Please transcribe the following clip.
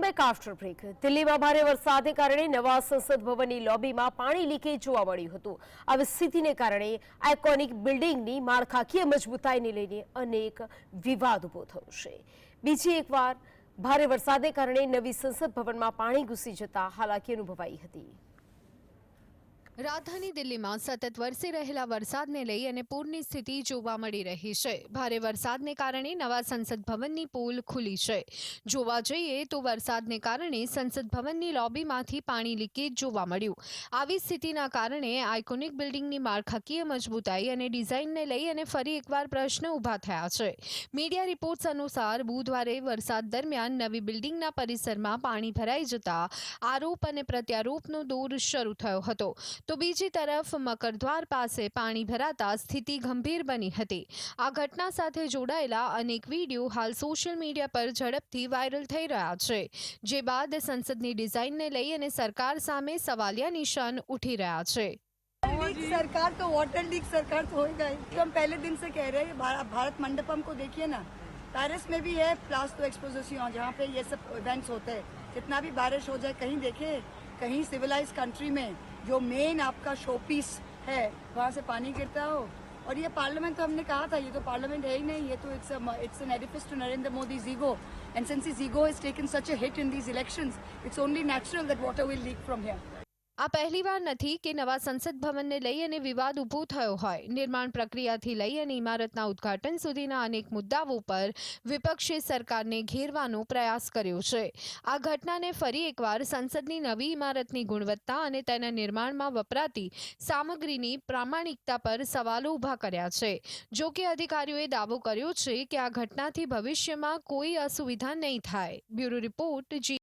Back after break. દિલ્હીમાં ભારે વરસાદને કારણે નવા સંસદ ભવનની લોબીમાં પાણી લીકેજ જોવા મળ્યું હતું. આવી સ્થિતિને કારણે આઇકોનિક બિલ્ડિંગની માળખાકીય મજબૂતાઈને લઈને અનેક વિવાદ ઊભો થયો છે. બીજી એકવાર ભારે વરસાદને કારણે નવી સંસદ ભવનમાં પાણી ઘૂસી જતા હાલાકી અનુભવાઈ હતી. રાજધાની દિલ્હીમાં સતત વરસી રહેલા વરસાદને લઈ અને પૂરની સ્થિતિ જોવા મળી રહી છે. ભારે વરસાદને કારણે નવા સંસદ ભવનની પોલ ખુલી છે. જોવા જઈએ તો વરસાદને કારણે સંસદ ભવનની લોબીમાંથી પાણી લીકેજ જોવા મળ્યું. આવી સ્થિતિના કારણે આઇકોનિક બિલ્ડિંગની માળખાકીય મજબૂતાઈ અને ડિઝાઇનને લઈ અને ફરી એકવાર પ્રશ્ન ઊભા થયા છે. મીડિયા રિપોર્ટ્સ અનુસાર બુધવારે વરસાદ દરમિયાન નવી બિલ્ડિંગના પરિસરમાં પાણી ભરાઈ જતા આરોપ અને પ્રત્યારોપનો દોર શરૂ થયો હતો. તો બીજી તરફ મકરદ્વાર પાસે પાણી ભરાતા સ્થિતિ ગંભીર બની હતી આ ઘટના સાથે જોડાયેલા અનેક વિડીયો હાલ સોશિયલ મીડિયા પર ઝડપથી વાયરલ થઈ રહ્યા છે જે બાદ સંસદની ડિઝાઇનને લઈ અને સરકાર સામે સવાલિયા નિશાન ઉઠી રહ્યા છે लीक सरकार तो वाटर लीक सरकार तो होएगा ही तो हम पहले दिन से कह रहे हैं भा- भारत मंडपम को देखिए ना पेरिस में भी है प्लास्टो एक्सपोजिशन जहाँ पे ये सब इवेंट्स होते हैं कितना भी बारिश हो जाए कहीं देखे कहीं सिविलाइज कंट्री में जो मेन आपका शोपीस है, वहाँ से पानी गिरता हो। और ये पार्लियामेंट तो हमने कहा था, ये तो पार्लियामेंट है ही नहीं, ये तो it's it's an edifice to Narendra Modi जीगो and since जीगो is taken such a hit in these elections it's only natural that water will leak from here આ પહેલીવાર નથી કે નવા સંસદ ભવનને લઈ અને વિવાદ ઊભો થયો હોય. નિર્માણ પ્રક્રિયાથી લઈ અને ઇમારતના ઉદ્ઘાટન સુધીના અનેક મુદ્દાઓ પર વિપક્ષે સરકારને ઘેરવાનો પ્રયાસ કર્યો છે. આ ઘટનાને ફરી એકવાર સંસદની નવી ઇમારતની ગુણવત્તા અને તેના નિર્માણમાં વપરાતી સામગ્રીની પ્રામાણિકતા પર સવાલો ઊભા કર્યા છે. જો કે અધિકારીઓએ દાવો કર્યો છે કે આ ઘટનાથી ભવિષ્યમાં કોઈ અસુવિધા નહીં થાય. બ્યુરો રિપોર્ટ જી